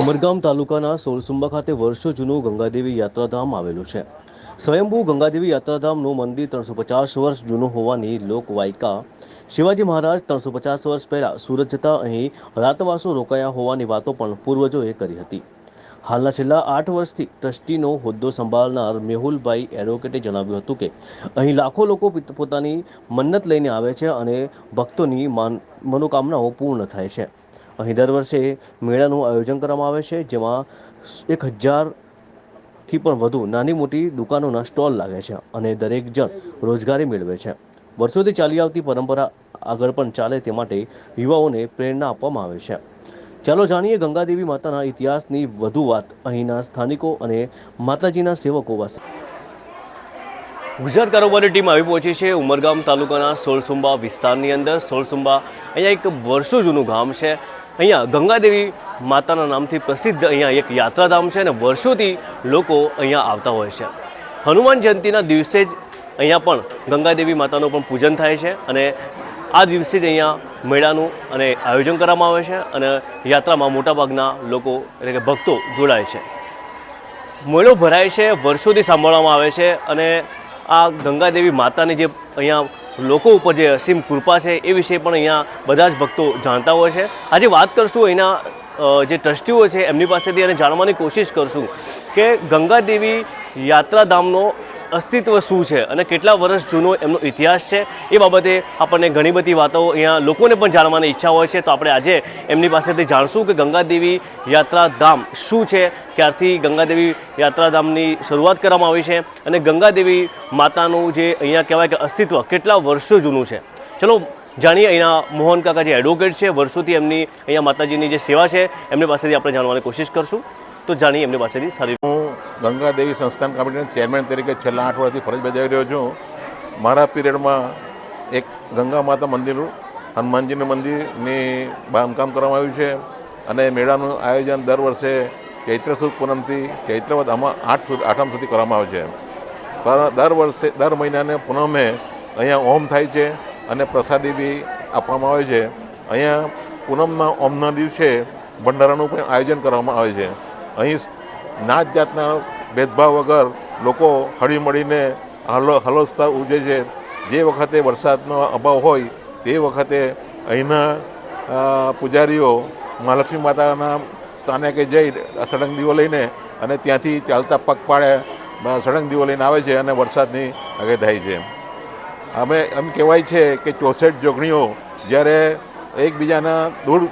ઉમરગામ તાલુકાના સોળસુંબા ખાતે વર્ષો જૂનું ગંગાદેવી યાત્રાધામ આવેલું છે. સ્વયંભૂ ગંગાદેવી યાત્રાધામનું મંદિર ત્રણસો પચાસ વર્ષ જૂનું હોવાની લોકવાયકા. શિવાજી મહારાજ ત્રણસો પચાસ વર્ષ પહેલાં સુરત જતા અહીં રાતવાસો રોકાયા હોવાની વાતો પણ પૂર્વજોએ કરી હતી. હાલના છેલ્લા આઠ વર્ષથી ટ્રસ્ટીનો હોદ્દો સંભાળનાર મેહુલભાઈ એડવોકેટે જણાવ્યું હતું કે, અહીં લાખો લોકો પિત- પોતાની મન્નત લઈને આવે છે અને ભક્તોની માન, મનોકામનાઓ પૂર્ણ થાય છે. અહીં દર વર્ષે મેળાનું આયોજન કરવામાં આવે છે, જેમાં એક હજારથી પણ વધુ નાની મોટી દુકાનોના સ્ટોલ લાગે છે અને દરેક જણ રોજગારી મેળવે છે. વર્ષોથી ચાલી આવતી પરંપરા આગળ પણ ચાલે તે માટે યુવાઓને પ્રેરણા આપવામાં આવે છે. ચાલો જાણીએ ગંગાદેવી માતાના ઇતિહાસની વધુ વાત અહીંના સ્થાનિકો અને માતાજીના સેવકો પાસે. ગુજરાત કારોબારી ટીમ આવી પહોંચી છે ઉમરગામ તાલુકાના સોળસુંબા વિસ્તારની અંદર. સોળસુંબા અહીંયા એક વર્ષો જૂનું ગામ છે. અહીંયા ગંગાદેવી માતાના નામથી પ્રસિદ્ધ અહીંયા એક યાત્રાધામ છે અને વર્ષોથી લોકો અહીંયા આવતા હોય છે. હનુમાન જયંતિના દિવસે જ અહીંયા પણ ગંગાદેવી માતાનું પણ પૂજન થાય છે અને આ દિવસે જ અહીંયા મેળાનું અને આયોજન કરવામાં આવે છે અને યાત્રામાં મોટાભાગના લોકો એટલે કે ભક્તો જોડાય છે. મેળો ભરાય છે, વર્ષોથી સાંભળવામાં આવે છે અને આ ગંગાદેવી માતાની જે અહીંયા લોકો ઉપર જે અસીમ કૃપા છે એ વિશે પણ અહીંયા બધા જ ભક્તો જાણતા હોય છે. આજે વાત કરશું અહીંના જે ટ્રસ્ટીઓ છે એમની પાસેથી અને જાણવાની કોશિશ કરશું કે ગંગાદેવી યાત્રાધામનો અસ્તિત્વ શું છે અને કેટલા વર્ષ જૂનો એમનો ઇતિહાસ છે એ બાબતે આપણને ઘણી બધી વાતો અહીંયા લોકોને પણ જાણવાની ઈચ્છા હોય છે. તો આપણે આજે એમની પાસેથી જાણશું કે ગંગાદેવી યાત્રાધામ શું છે, ક્યારથી ગંગાદેવી યાત્રાધામની શરૂઆત કરવામાં આવી છે અને ગંગાદેવી માતાનું જે અહીંયા કહેવાય કે અસ્તિત્વ કેટલા વર્ષો જૂનું છે. ચલો, જાણીએ અહીંના મોહન કાકા જે એડવોકેટ છે, વર્ષોથી એમની અહીંયા માતાજીની જે સેવા છે, એમની પાસેથી આપણે જાણવાની કોશિશ કરશું. તો જાણીએ એમની પાસેથી સારી હું ગંગા દેવી સંસ્થાન કમિટીના ચેરમેન તરીકે છેલ્લા આઠ વર્ષથી ફરજ બજાવી રહ્યો છું. મારા પીરિયડમાં એક ગંગા માતા મંદિર હનુમાનજીનું મંદિરની બાંધકામ કરવામાં આવ્યું છે અને મેળાનું આયોજન દર વર્ષે ચૈત્ર સુદ પૂનમથી ચૈત્રવદ આમાં આઠ સુધી આઠમ સુધી કરવામાં આવે છે. દર વર્ષે, દર મહિનાને પૂનમે અહીંયા ઓમ થાય છે અને પ્રસાદી બી આપવામાં આવે છે. અહીંયા પૂનમના ઓમના દિવસે ભંડારાનું પણ આયોજન કરવામાં આવે છે. અહીં નાત જાતના ભેદભાવ વગર લોકો હળીમળીને હલો હલોત્સાહ ઉજવે છે. જે વખતે વરસાદનો અભાવ હોય, તે વખતે અહીંના પૂજારીઓ મહાલક્ષ્મી માતાના સ્થાને કે જઈ સળંગ દીવો લઈને અને ત્યાંથી ચાલતા પગપાળે સળંગ દીવો લઈને આવે છે અને વરસાદની થાય છે. અમે એમ કહેવાય છે કે ચોસઠ જોગણીઓ જ્યારે એકબીજાના દૂર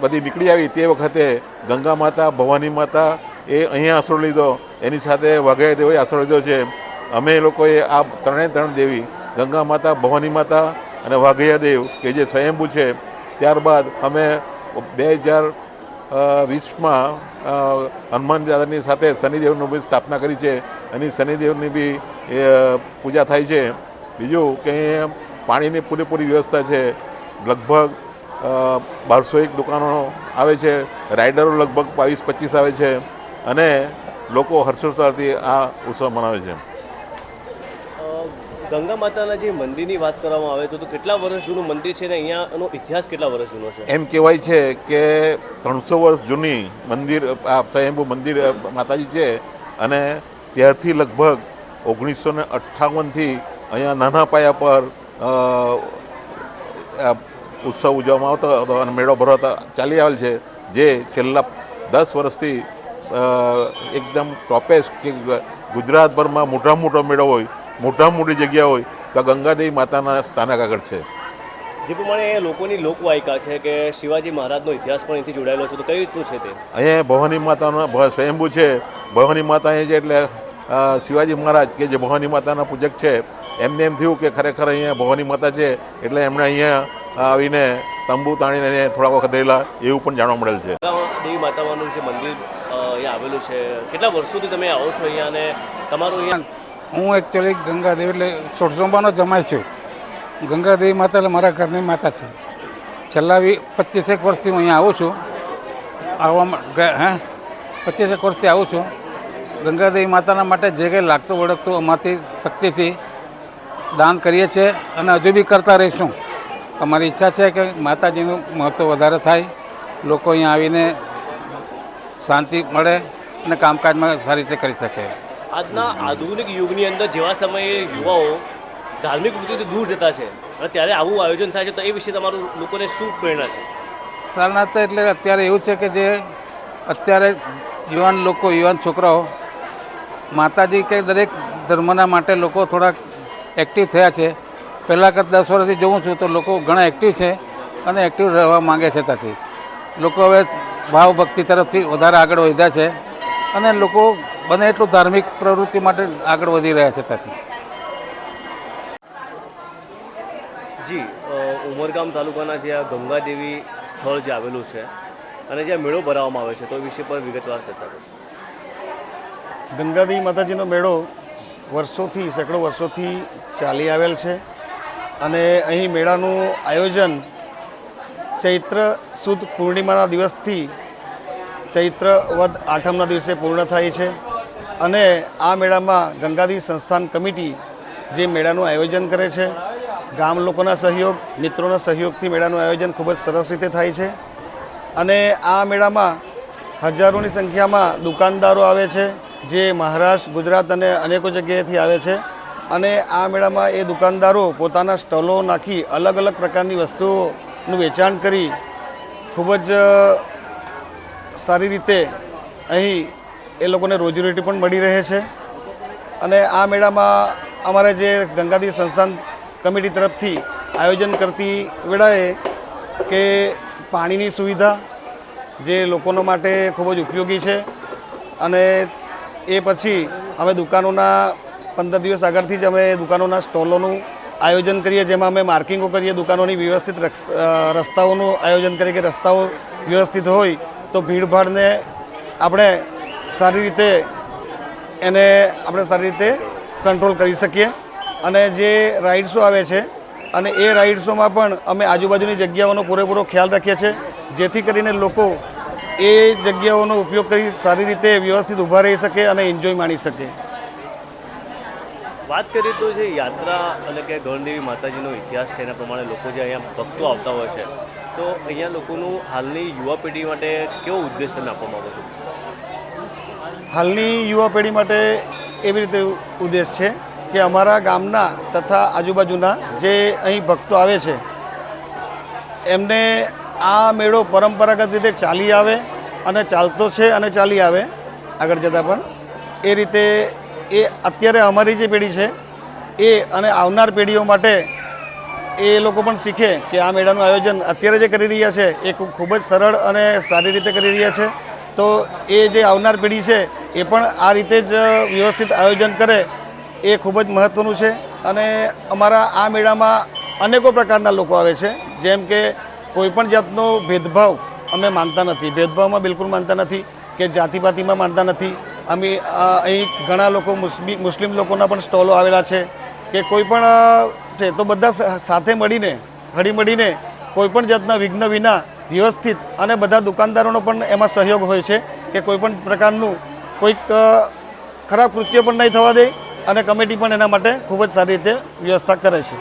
બધી નીકળી આવી તે વખતે ગંગા માતા, ભવાની માતા એ અહીંયા આશરો લીધો. એની સાથે વઘાઈ દેવો આશરો લીધો છે. અમે લોકોએ આ ત્રણે ત્રણ દેવી, ગંગા માતા, ભવાની માતા અને વાઘૈયા દેવ કે જે સ્વયંભૂ છે, ત્યારબાદ અમે બે હજાર વીસમાં હનુમાન દાદાની સાથે શનિદેવની બી સ્થાપના કરી છે. અને શનિદેવની બી પૂજા થાય છે. બીજું કે પાણીની પૂરેપૂરી વ્યવસ્થા છે. લગભગ બારસો એક દુકાનો આવે છે. રાઇડરો લગભગ બાવીસ પચીસ આવે છે. અને લોકો હર્ષોત્સાહથી આ ઉત્સવ મનાવે છે. ગંગા માતાના જે મંદિરની વાત કરવામાં આવે તો કેટલા વર્ષ જૂનું મંદિર છે ને અહીંયાનો ઇતિહાસ કેટલા વર્ષ જૂનો છે? એમ કહેવાય છે કે ત્રણસો વર્ષ જૂની મંદિર આ સ્વયંભૂ મંદિર માતાજી છે અને ત્યારથી લગભગ ઓગણીસો ને અઠ્ઠાવનથી અહીંયા નાના પાયા પર ઉત્સવ ઉજવવામાં આવતો હતો અને મેળો ભરવાતો ચાલી આવેલ છે. જે છેલ્લા દસ વર્ષથી એકદમ ટોપેસ્ટ કે ગુજરાતભરમાં મોટા મોટો મેળો હોય મોટા મોટી જગ્યા હોય તો ગંગાદેવી માતાના સ્થાનક આગળ છે. જે પ્રમાણે લોકોની લોકવાયકા છે કે શિવાજી મહારાજનો ઇતિહાસ પણ અહીંથી જોડાયેલો છે તો કઈ રીતનું છે તે? અહીંયા ભવાની માતાનો સ્વયંભૂ છે. ભવાની માતા અહીં છે એટલે શિવાજી મહારાજ કે જે ભવાની માતાના પૂજક છે એમને એમ થયું કે ખરેખર અહીંયા ભવાની માતા છે એટલે એમણે અહીંયા આવીને તંબુ તાણીને અહીંયા થોડા વખત રહેલા એવું પણ જાણવા મળેલ છે. દેવી માતાનું જે મંદિર અહીંયા આવેલું છે કેટલા વર્ષોથી તમે આવો છો અહીંયા અને તમારું અહીંયા હું એકચ્યુઅલી ગંગાદેવી એટલે સોરસોંબાનો જમાય છું. ગંગાદેવી માતા એટલે મારા ઘરની માતા છે. છેલ્લા વી પચીસેક વર્ષથી હું અહીંયા આવું છું. આવવામાં હા હે? પચીસેક વર્ષથી આવું છું. ગંગાદેવી માતાના માટે જે કંઈ લાગતું વળગતું અમારથી શક્તિથી દાન કરીએ છીએ અને હજુ બી કરતા રહીશું. અમારી ઈચ્છા છે કે માતાજીનું મહત્ત્વ વધારે થાય લોકો અહીંયા આવીને શાંતિ મળે અને કામકાજમાં સારી રીતે કરી શકે. આજના આધુનિક યુગની અંદર જેવા સમયે યુવાઓ ધાર્મિક વૃત્તિથી દૂર જતા છે અને ત્યારે આવું આયોજન થાય છે તો એ વિશે તમારું લોકોને શું પ્રેરણા છે? સારનાથ એટલે અત્યારે એવું છે કે જે અત્યારે યુવાન લોકો યુવાન છોકરાઓ માતાજી કે દરેક ધર્મના માટે લોકો થોડાક એક્ટિવ થયા છે. પહેલાં કરતાં દસ વર્ષથી જોઉં છું તો લોકો ઘણા એક્ટિવ છે અને એક્ટિવ રહેવા માંગે છે ત્યાંથી. લોકો હવે ભાવ ભક્તિ તરફથી વધારે આગળ વધ્યા છે અને લોકો બને એટલું ધાર્મિક પ્રવૃત્તિ માટે આગળ વધી રહ્યા છે ત્યાંથી. જી ઉમરગામ તાલુકાના જે આ ગંગાદેવી સ્થળ જે આવેલું છે અને જ્યાં મેળો ભરાવવામાં આવે છે તો વિશે પર વિગતવાર ચર્ચા કરશું. ગંગાદેવી માતાજીનો મેળો વર્ષોથી, સેંકડો વર્ષોથી ચાલી આવેલ છે. અને અહીં મેળાનું આયોજન ચૈત્ર સુદ પૂર્ણિમાના દિવસથી ચૈત્ર વદ આઠમના દિવસે પૂર્ણ થાય છે. અને આ મેળામાં ગંગાદેવી સંસ્થાન કમિટી જે મેળાનું આયોજન કરે છે, ગામ લોકોના સહયોગ, મિત્રોના સહયોગથી મેળાનું આયોજન ખૂબ જ સરસ રીતે થાય છે. અને આ મેળામાં હજારોની સંખ્યામાં દુકાનદારો આવે છે જે મહારાષ્ટ્ર ગુજરાત અને અનેકો જગ્યાએથી આવે છે. અને આ મેળામાં એ દુકાનદારો પોતાના સ્ટોલો નાખી અલગ અલગ પ્રકારની વસ્તુઓનું વેચાણ કરી ખૂબ જ સારી રીતે અહીં એ લોકોને રોજીરોટી પણ મળી રહે છે. અને આ મેળામાં અમારે જે ગંગાધી સંસ્થાન કમિટી તરફથી આયોજન કરતી વેળાએ કે પાણીની સુવિધા જે લોકોનો માટે ખૂબ જ ઉપયોગી છે. અને એ પછી અમે દુકાનોના પંદર દિવસ આગળથી જ અમે દુકાનોના સ્ટોલોનું આયોજન કરીએ, જેમાં અમે માર્કિંગો કરીએ, દુકાનોની વ્યવસ્થિત રસ્તાઓનું આયોજન કરીએ કે રસ્તાઓ વ્યવસ્થિત હોય તો ભીડભાડને આપણે સારી રીતે, એને આપણે સારી રીતે કંટ્રોલ કરી શકીએ. અને જે રાઇડ્સો આવે છે, અને એ રાઇડ્સોમાં પણ અમે આજુબાજુની જગ્યાઓનો પૂરેપૂરો ખ્યાલ રાખીએ છીએ, જેથી કરીને લોકો એ જગ્યાઓનો ઉપયોગ કરી સારી રીતે વ્યવસ્થિત ઊભા રહી શકે અને એન્જોય માણી શકે. વાત કરીએ તો જે યાત્રા એટલે કે ગણદેવી માતાજીનો ઇતિહાસ છે એના પ્રમાણે લોકો જે અહીંયા ભક્તો આવતા હોય છે તો અહીંયા લોકોનું હાલની યુવા પેઢી માટે કેવો ઉદ્દેશ તમે આપવા માંગો છો? હાલની યુવા પેઢી માટે એવી રીતે ઉદ્દેશ છે કે અમારા ગામના તથા આજુબાજુના જે અહીં ભક્તો આવે છે એમને આ મેળો પરંપરાગત રીતે ચાલી આવે અને ચાલતો છે અને ચાલી આવે. આગળ જતાં પણ એ રીતે એ અત્યારે અમારી જે પેઢી છે, એ અને આવનાર પેઢીઓ માટે એ લોકો પણ શીખે કે આ મેળાનું આયોજન અત્યારે જે કરી રહ્યા છે, એ ખૂબ જ સરળ અને સારી રીતે કરી રહ્યા છે. તો એ જે આવનાર પેઢી છે, એ પણ આ રીતે જ વ્યવસ્થિત આયોજન કરે એ ખૂબ જ મહત્ત્વનું છે. અને અમારા આ મેળામાં અનેકો પ્રકારના લોકો આવે છે, જેમ કે કોઈપણ જાતનો ભેદભાવ અમે માનતા નથી. ભેદભાવમાં બિલકુલ માનતા નથી કે જાતિપાતિમાં માનતા નથી. અમે અહીં ઘણા લોકો મુસ્લિમ લોકોના પણ સ્ટોલો આવેલા છે કે કોઈ પણ છે તો બધા સાથે મળીને હળી મળીને કોઈપણ જાતના વિઘ્ન વિના વ્યવસ્થિત અને બધા દુકાનદારોનો પણ એમાં સહયોગ હોય છે કે કોઈપણ પ્રકારનું કોઈક ખરાબ કૃત્ય પણ નહીં થવા દે અને કમિટી પણ એના માટે ખૂબ જ સારી રીતે વ્યવસ્થા કરે છે.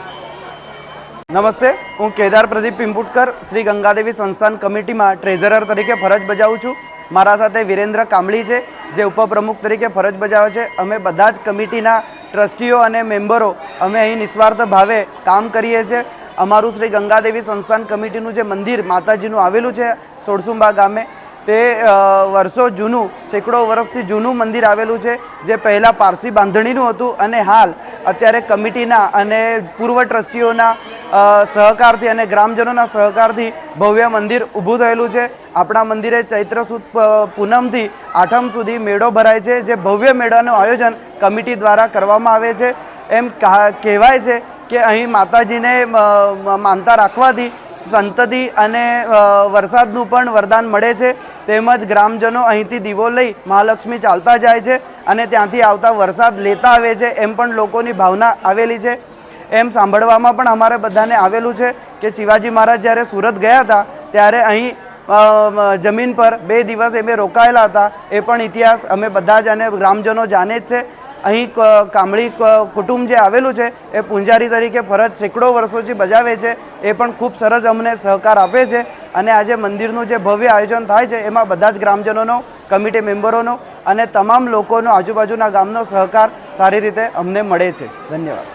નમસ્તે, હું કેદાર પ્રદીપ પિંપુટકર, શ્રી ગંગાદેવી સંસ્થાન કમિટીમાં ટ્રેઝરર તરીકે ફરજ બજાવું છું. મારા સાથે વિરેન્દ્ર કામળી છે, જે ઉપપ્રમુખ તરીકે ફરજ બજાવે છે. અમે બધા જ કમિટીના ટ્રસ્ટીઓ અને મેમ્બરો અમે અહીં નિસ્વાર્થ ભાવે કામ કરીએ છીએ. અમારું શ્રી ગંગાદેવી સંસ્થાન કમિટીનું જે મંદિર માતાજીનું આવેલું છે, સોળસુંબા ગામે, તે વર્ષો જૂનું, સેંકડો વર્ષથી જૂનું મંદિર આવેલું છે, જે પહેલાં પારસી બાંધણીનું હતું અને હાલ અત્યારે કમિટીના અને પૂર્વ ટ્રસ્ટીઓના સહકારથી અને ગ્રામજનોના સહકારથી ભવ્ય મંદિર ઊભું થયેલું છે. આપણા મંદિરે ચૈત્ર સુદ પૂનમથી આઠમ સુધી મેળો ભરાય છે, જે ભવ્ય મેળાનું આયોજન કમિટી દ્વારા કરવામાં આવે છે. એમ કહા- કહેવાય છે કે અહીં માતાજીને માનતા રાખવાથી સંતતિ અને વરસાદનું પણ વરદાન મળે છે. તેમજ ગ્રામજનો અહીંથી દીવો લઈ મહાલક્ષ્મી ચાલતા જાય છે અને ત્યાંથી આવતા વરસાદ લેતા આવે છે એમ પણ લોકોની ભાવના આવેલી છે. એમ સાંભળવામાં પણ અમારે બધાને આવેલું છે કે શિવાજી મહારાજ જ્યારે સુરત ગયા હતા, ત્યારે અહીં જમીન પર બે દિવસ એમે રોકાયેલા હતા. એ પણ ઇતિહાસ અમે બધા જ અને ગ્રામજનો જાણે જ છે. અહીં કામળી કુટુંબ જે આવેલું છે, એ પૂંજારી તરીકે ફરજ સેંકડો વર્ષોથી બજાવે છે. એ પણ ખૂબ સરસ અમને સહકાર આપે છે. અને આજે મંદિરનું જે ભવ્ય આયોજન થાય છે, એમાં બધા જ ગ્રામજનોનો, કમિટી મેમ્બરોનો અને તમામ લોકોનો આજુબાજુના ગામનો સહકાર સારી રીતે અમને મળે છે. ધન્યવાદ.